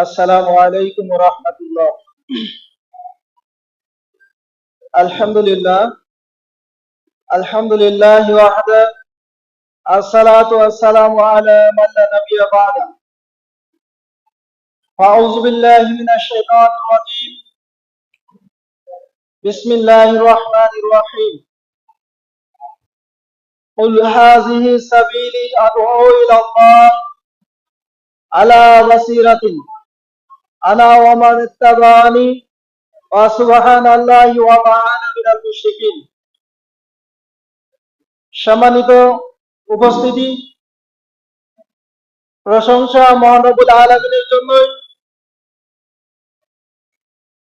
আসসালামু আলাইকুম রহমতুল্লাহ আলহামদুলিল্লাহ আলহামদুলিল্লাহ ওয়াহদা আসসালাতু আসসালামু আলা মান লা নাবিয়্য বা'দা আউযু বিল্লাহি মিনাশ শাইতানির রাজীম বিসমিল্লাহির রহমানির রহিম قل هذه سبيلي أدعو إلى الله على بصيرة আনা ওয়ামান ইত্তাবানি ওয়া সুবহানাল্লাহি সম্মানিত উপস্থিতি, প্রশংসা মহানবুল আলমিনের জন্য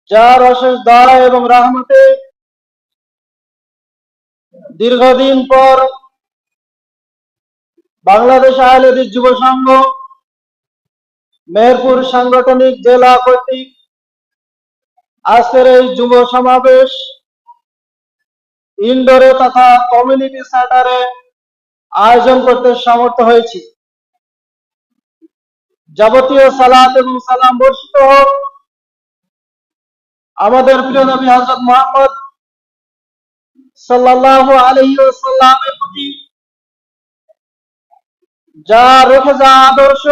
যার অশেষ দয়া এবং রাহমতে দীর্ঘদিন পর বাংলাদেশ আহলেদের যুব সংঘ মেহেরপুর সাংগঠনিক জেলা কর্তৃক আজকের এই যুব সমাবেশ ইনডোরে তথা কমিউনিটি সেন্টারে আয়োজন করতে সমর্থ হয়েছি। যাবতীয় সালাত এবং সালাম বর্ষিত হোক। আমাদের প্রিয় নবী হজরত মোহাম্মদ সাল্লাল্লাহু আলাইহি ওয়াসাল্লামের প্রতি যা রেখে যা আদর্শ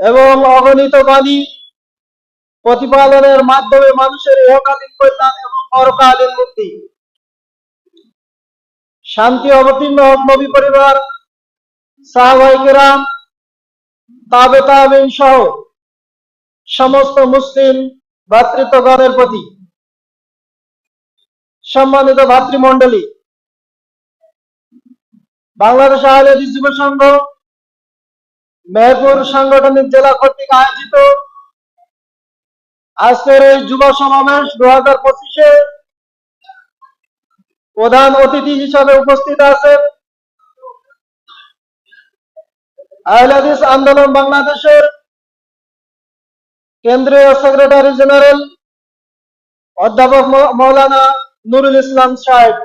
এবং অগণিত বাণী প্রতিপালনের মাধ্যমে মানুষের ইহকালীন কল্যাণ এবং পরকালীন মুক্তি। শান্তি অবতীর্ণ হোক নবী পরিবার সাহাবাই কেরাম তাবে তাবিন সহ সমস্ত মুসলিম ভাতৃত্বগণের প্রতি সম্মানিত ভাতৃমণ্ডলী, বাংলাদেশ আহলেদি যুব সংঘ মেহেরপুর সাংগঠনিক জেলা কর্তৃক আয়োজিত আজকের এই যুব সমাবেশ দু হাজার পঁচিশে প্রধান অতিথি হিসাবে উপস্থিত আছেন আহলাদিস আন্দোলন বাংলাদেশের কেন্দ্রীয় সেক্রেটারি জেনারেল অধ্যাপক মৌলানা নুরুল ইসলাম সাহেব।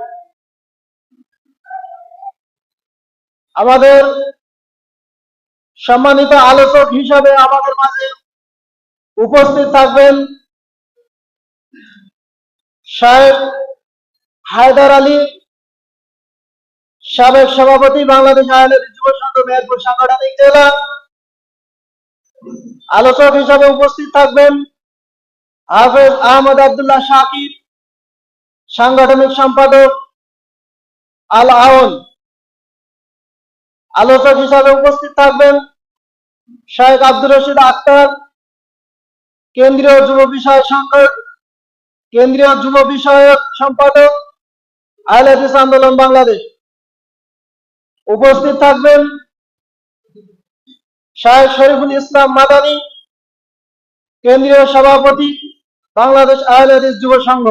আমাদের সম্মানিত আলোচক হিসাবে আমাদের মাঝে উপস্থিত থাকবেন শাহেব হায়দার আলী সাবেক সভাপতি বাংলাদেশ আহলের যুব সংঘ মেহেরপুর সাংগঠনিক জেলা। আলোচক হিসাবে উপস্থিত থাকবেন হাফেজ আহমদ আবদুল্লাহ শাকিব সাংগঠনিক সম্পাদক আল আওন আলোচক হিসাবে উপস্থিত থাকবেন শাহেখ আব্দুর রশিদ আক্তার, কেন্দ্রীয় যুব বিষয় সংকট কেন্দ্রীয় যুব বিষয়ক সম্পাদক আহলেদিস আন্দোলন বাংলাদেশ। উপস্থিত থাকবেন শাহেখ শরীফুল ইসলাম মাদানী, কেন্দ্রীয় সভাপতি বাংলাদেশ আহলেদিস যুব সংঘ।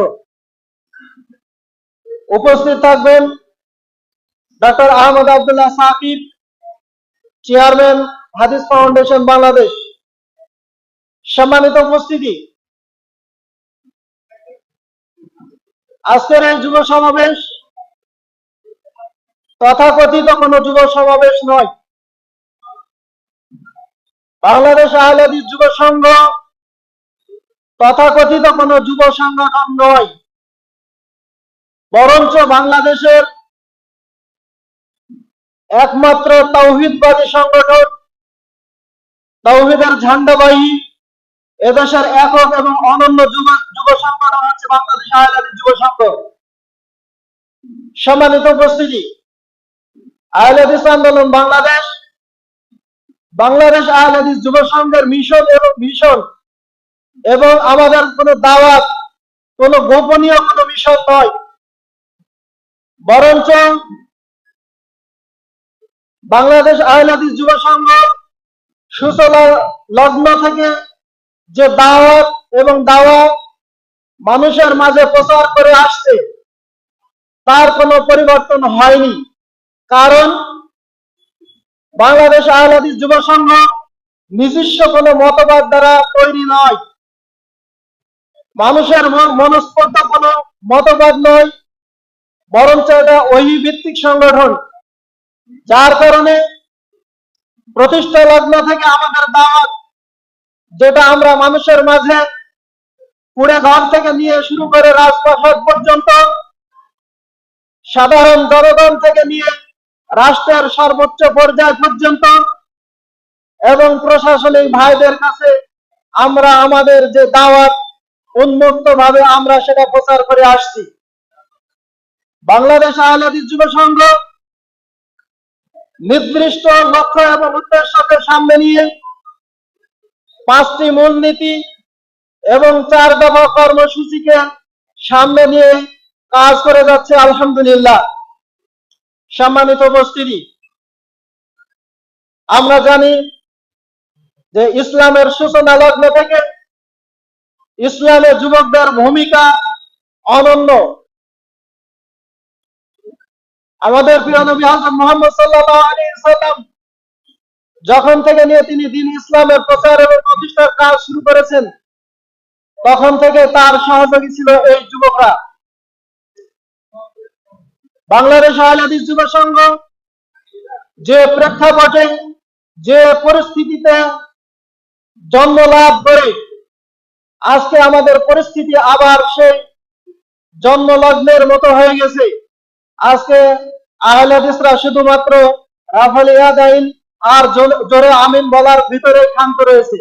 উপস্থিত থাকবেন doctor Ahmad Abdullah Sakib chairman Hadith foundation Bangladesh. সম্মানিত উপস্থিতি। আজকের এই যুব সমাবেশ তথাকথিত কোনো যুব সমাবেশ নয়। বাংলাদেশ আহলাদিস যুব সংঘ তথাকথিত কোনো যুব সংগঠন নয়। বরঞ্চ বাংলাদেশের একমাত্র তৌহিদবাদী সংগঠন তৌহিদের ঝান্ডাবাহী, এদেশের একক এবং অনন্য যুব যুব সংগঠন হচ্ছে বাংলাদেশ আহলাদি যুব সংঘ। সম্মানিত উপস্থিতি আহলাদিস আন্দোলন বাংলাদেশ বাংলাদেশ আহলাদিস যুব সংঘের মিশন এবং মিশন এবং আমাদের কোনো দাওয়াত, কোনো গোপনীয় কোনো মিশন নয়। বরঞ্চ বাংলাদেশ আহলাদিস যুব সংঘ সুচলা লগ্ন থেকে যে দাওয়াত এবং দাওয়া মানুষের মাঝে প্রচার করে আসছে, তার কোনো পরিবর্তন হয়নি। কারণ বাংলাদেশ আহলাদিস যুব সংঘ নিজস্ব কোনো মতবাদ দ্বারা তৈরি নয়। মানুষের মনস্পর্ধ কোনো মতবাদ নয়, বরঞ্চ এটা ওহি ভিত্তিক সংগঠন। যার কারণে প্রতিষ্ঠা লগ্ন থেকে আমাদের দাওয়াত, যেটা আমরা মানুষের মাঝে কুড়ে ঘর থেকে নিয়ে শুরু করে রাজপ্রাসাদ পর্যন্ত সাধারণ জনগণ থেকে নিয়ে রাষ্ট্রের সর্বোচ্চ পর্যায় পর্যন্ত এবং প্রশাসনিক ভাইদের কাছে আমরা আমাদের যে দাওয়াত উন্মুক্ত ভাবে আমরা সেটা প্রচার করে আসছি। বাংলাদেশ আহলাদিস যুব সংঘ নির্দিষ্ট লক্ষ্য এবং উদ্দেশ্যকে সামনে নিয়ে পাঁচটি মূলনীতি এবং চার দফা কর্মসূচিকে সামনে নিয়ে কাজ করে যাচ্ছে আলহামদুলিল্লাহ। সম্মানিত উপস্থিতি, আমরা জানি যে ইসলামের সূচনা লগ্ন থেকে ইসলামের যুবকদের ভূমিকা অনন্য। আমাদের প্রিয় নবী হযরত মুহাম্মদ সাল্লাল্লাহু আলাইহি সাল্লাম যখন থেকে নিয়ে তিনি দিন ইসলামের প্রচার এবং প্রতিষ্ঠার কাজ শুরু করেছেন, তখন থেকে তার সহযোগী ছিল এই যুবকরা। বাংলাদেশ আহলাদিস যুব সংঘ যে প্রেক্ষাপটে, যে পরিস্থিতিতে জন্ম লাভ করে, আজকে আমাদের পরিস্থিতি আবার সেই জন্মলগ্নের মতো হয়ে গেছে। আজকে আহলাদিসরা শুধুমাত্র রাফাল ইয়াদাইন আর জোরে আমিন বলার ভিতরে ক্ষান্ত রয়েছে।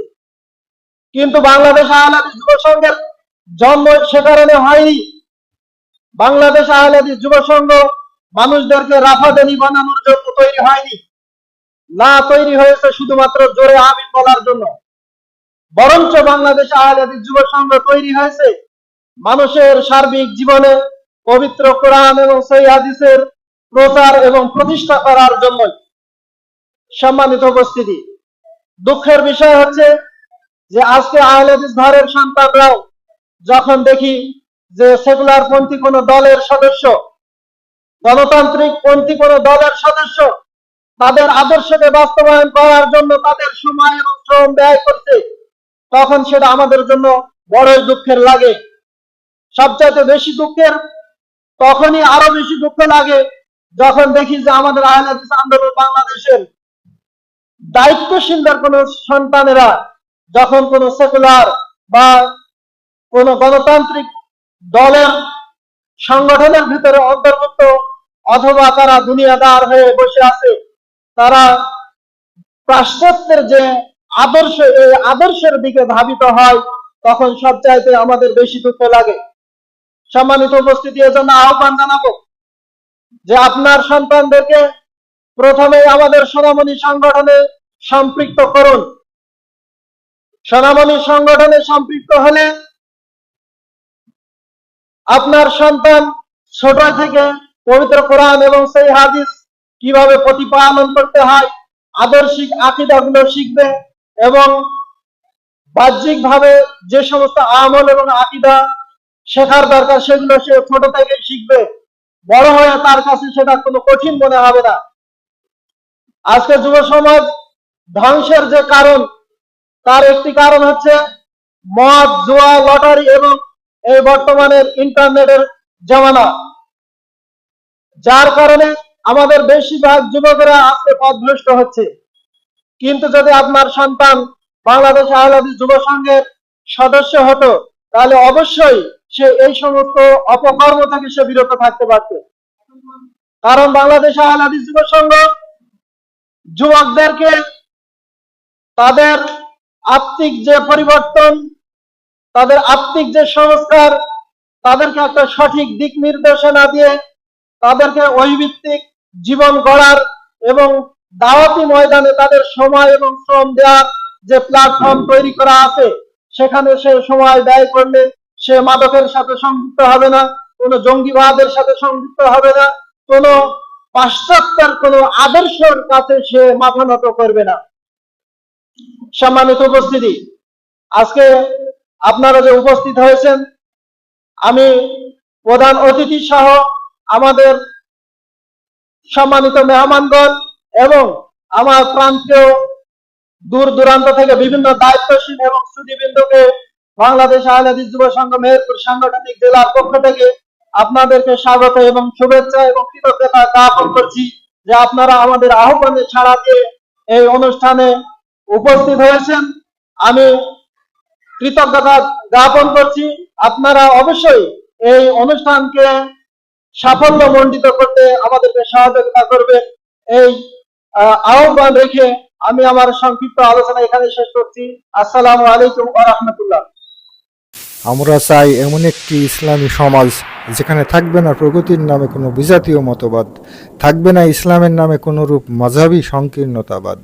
কিন্তু বাংলাদেশ আহলাদিস যুব সংঘের জন্ম সে কারণে হয়নি। বাংলাদেশ আহলাদিস যুব সংঘ মানুষদেরকে রাফাদানি বানানোর জন্য তৈরি হয়নি। না তৈরি হয়েছে শুধুমাত্র জোরে আমিন বলার জন্য। বরঞ্চ বাংলাদেশ আহলাদিস যুব সংঘ তৈরি হয়েছে। মানুষের সার্বিক জীবনে পবিত্র কোরআন এবং সহি হাদিসের প্রচার এবং প্রতিষ্ঠা করার জন্য সম্মানিত উপস্থিতি। দুঃখের বিষয় হচ্ছে যে আজকে আহলাদিস ঘরের সন্তানরাও যখন দেখি যে সেকুলার পন্থী কোন দলের সদস্য, গণতান্ত্রিক পন্থী কোন দলের সদস্য তাদের আদর্শকে বাস্তবায়ন করার জন্য তাদের সময় এবং শ্রম ব্যয় করছে, তখন সেটা আমাদের জন্য বড়ই দুঃখের লাগে। সবচাইতে বেশি দুঃখের তখনই আরও বেশি দুঃখ লাগে যখন দেখি যে আমাদের আহলাদিস আন্দোলন বাংলাদেশের দায়িত্বশীলদের কোন সন্তানেরা যখন কোন সেকুলার বা কোন গণতান্ত্রিক দলের সংগঠনের ভিতরে অন্তর্ভুক্ত অথবা তারা দুনিয়াদার হয়ে বসে আছে, তারা পাশ্চাত্যের যে আদর্শ, এই আদর্শের দিকে ধাবিত হয়, তখন সবচাইতে আমাদের বেশি দুঃখ লাগে। সম্মানিত উপস্থিতি, এজন্য আহ্বান জানাব যে আপনার সন্তানদেরকে প্রথমে আমাদের সোনামণি সংগঠনে সম্পৃক্ত করুন। সোনামণি সংগঠনে সম্পৃক্ত হলে আপনার সন্তান ছোট থেকে পবিত্র কোরআন এবং সেই হাদিস কীভাবে প্রতিপালন করতে হয়, আদর্শিক আকিদাগুলো শিখবে এবং বাহ্যিক ভাবে যে সমস্ত আমল এবং আকিদা শেখার দরকার, সেগুলো সে ছোট থেকে শিখবে। বড় হয়ে তার কাছে সেটা কোনো কঠিন মনে হবে না। আজকে যুব সমাজ ধ্বংসের যে কারণ, তার একটি কারণ হচ্ছে মদ, জুয়া, লটারি এবং এই বর্তমানের ইন্টারনেটের জামানা। যার কারণে আমাদের বেশিরভাগ যুবকেরা আজকে পথভ্রষ্ট হচ্ছে। কিন্তু যদি আপনার সন্তান বাংলাদেশ আহলাদিস যুব সংঘের সদস্য হতো, তাহলে অবশ্যই সে এই সমস্ত অপকর্ম থেকে সে বিরত থাকতে পারত। কারণ বাংলাদেশ আহলাদিস যুব সংঘ যুবকদেরকে তাদের আত্মিক যে পরিবর্তন, তাদের আত্মিক যে সংস্কার, তাদেরকে একটা সঠিক দিক নির্দেশনা দিয়ে তাদেরকে ঐভিত্তিক জীবন গড়ার এবং দাওয়াতি ময়দানে তাদের সময় এবং শ্রম দেওয়ার যে প্ল্যাটফর্ম তৈরি করা আছে, সেখানে সে সময় ব্যয় করলে সে মাদকের সাথে সংযুক্ত হবে না, কোনো জঙ্গিবাদের সাথে সংযুক্ত হবে না, কোনো পাশ্চাত্যের কোনো আদর্শের কাছে সে মাথা নত করবে না। সম্মানিত উপস্থিতি, আজকে আপনারা যে উপস্থিত হয়েছেন, আমি প্রধান অতিথি সহ আমাদের সম্মানিত মেহমানগণ এবং আমার প্রান্তীয় দূর দূরান্ত থেকে বিভিন্ন দায়িত্বশীল এবং শ্রুতিবৃন্দকে বাংলাদেশ আহলাদিস যুব সংঘ মেহেরপুর সাংগঠনিক জেলার পক্ষ থেকে আপনাদেরকে স্বাগত এবং শুভেচ্ছা এবং কৃতজ্ঞতা জ্ঞাপন করছি যে আপনারা আমাদের আহ্বানে ছাড়া দিয়ে এই অনুষ্ঠানে উপস্থিত হয়েছেন। আমি কৃতজ্ঞতা জ্ঞাপন করছি। আপনারা অবশ্যই এই অনুষ্ঠানকে সাফল্য মণ্ডিত করতে আমাদেরকে সহযোগিতা করবে এই আহ, আহ্বান রেখে আমি আমার সংক্ষিপ্ত আলোচনা এখানে শেষ করছি। আসসালামু আলাইকুম ওয়া রাহমাতুল্লাহ। আমরা চাই এমন একটি ইসলামী সমাজ যেখানে থাকবে না প্রগতির নামে কোনো বিজাতীয় মতবাদ, থাকবে না ইসলামের নামে কোনো রূপ মাঝাবি সংকীর্ণতাবাদ।